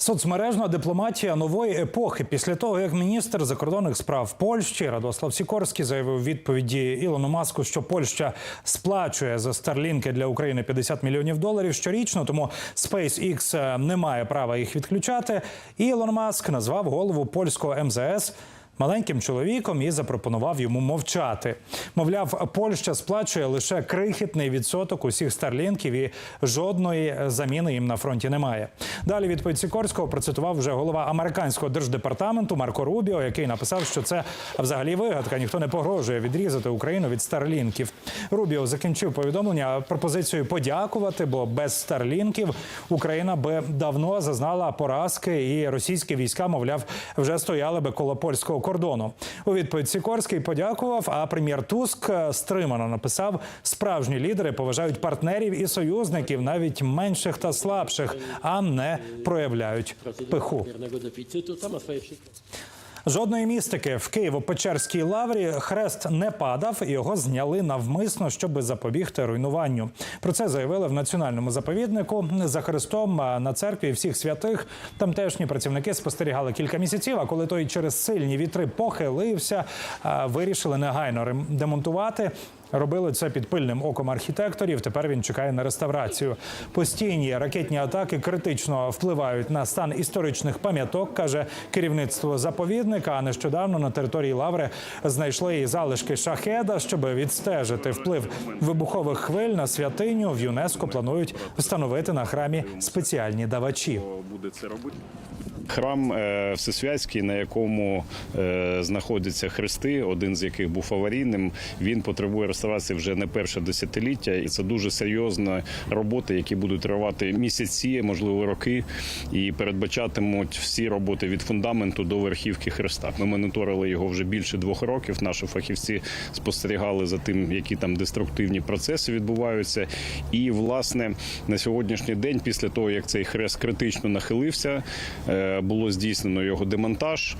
Соцмережна дипломатія нової епохи після того, як міністр закордонних справ Польщі Радослав Сікорський заявив відповіді Ілону Маску, що Польща сплачує за старлінки для України 50 мільйонів доларів щорічно, тому SpaceX не має права їх відключати. Ілон Маск назвав голову польського МЗС. Маленьким чоловіком і запропонував йому мовчати. Мовляв, Польща сплачує лише крихітний відсоток усіх старлінків і жодної заміни їм на фронті немає. Далі відповідь Сікорського процитував вже голова американського держдепартаменту Марко Рубіо, який написав, що це взагалі вигадка. Ніхто не погрожує відрізати Україну від старлінків. Рубіо закінчив повідомлення пропозицією подякувати, бо без старлінків Україна би давно зазнала поразки, і російські війська, мовляв, вже стояли би коло польського кордону. У відповідь Сікорський подякував. А прем'єр Туск е, стримано написав: справжні лідери поважають партнерів і союзників, навіть менших та слабших, а не проявляють пиху. Жодної містики в Києво-Печерській лаврі хрест не падав, і його зняли навмисно, щоб запобігти руйнуванню. Про це заявили в національному заповіднику за хрестом на церкві всіх святих. Тамтешні працівники спостерігали кілька місяців. А коли той через сильні вітри похилився, вирішили негайно демонтувати. Робили це під пильним оком архітекторів. Тепер він чекає на реставрацію. Постійні ракетні атаки критично впливають на стан історичних пам'яток, каже керівництво заповідника. А нещодавно на території лаври знайшли і залишки шахеда, щоб відстежити вплив вибухових хвиль на святиню. В ЮНЕСКО планують встановити на храмі спеціальні давачі. буде це робити. Храм е, Всесвятський, на якому е, знаходяться хрести, один з яких був аварійним, він потребує реставрації вже не перше десятиліття, і це дуже серйозна робота, які будуть тривати місяці, можливо, роки, і передбачатимуть всі роботи від фундаменту до верхівки хреста. Ми моніторили його вже більше двох років. Наші фахівці спостерігали за тим, які там деструктивні процеси відбуваються. І власне на сьогоднішній день, після того як цей хрест критично нахилився, е, було здійснено його демонтаж.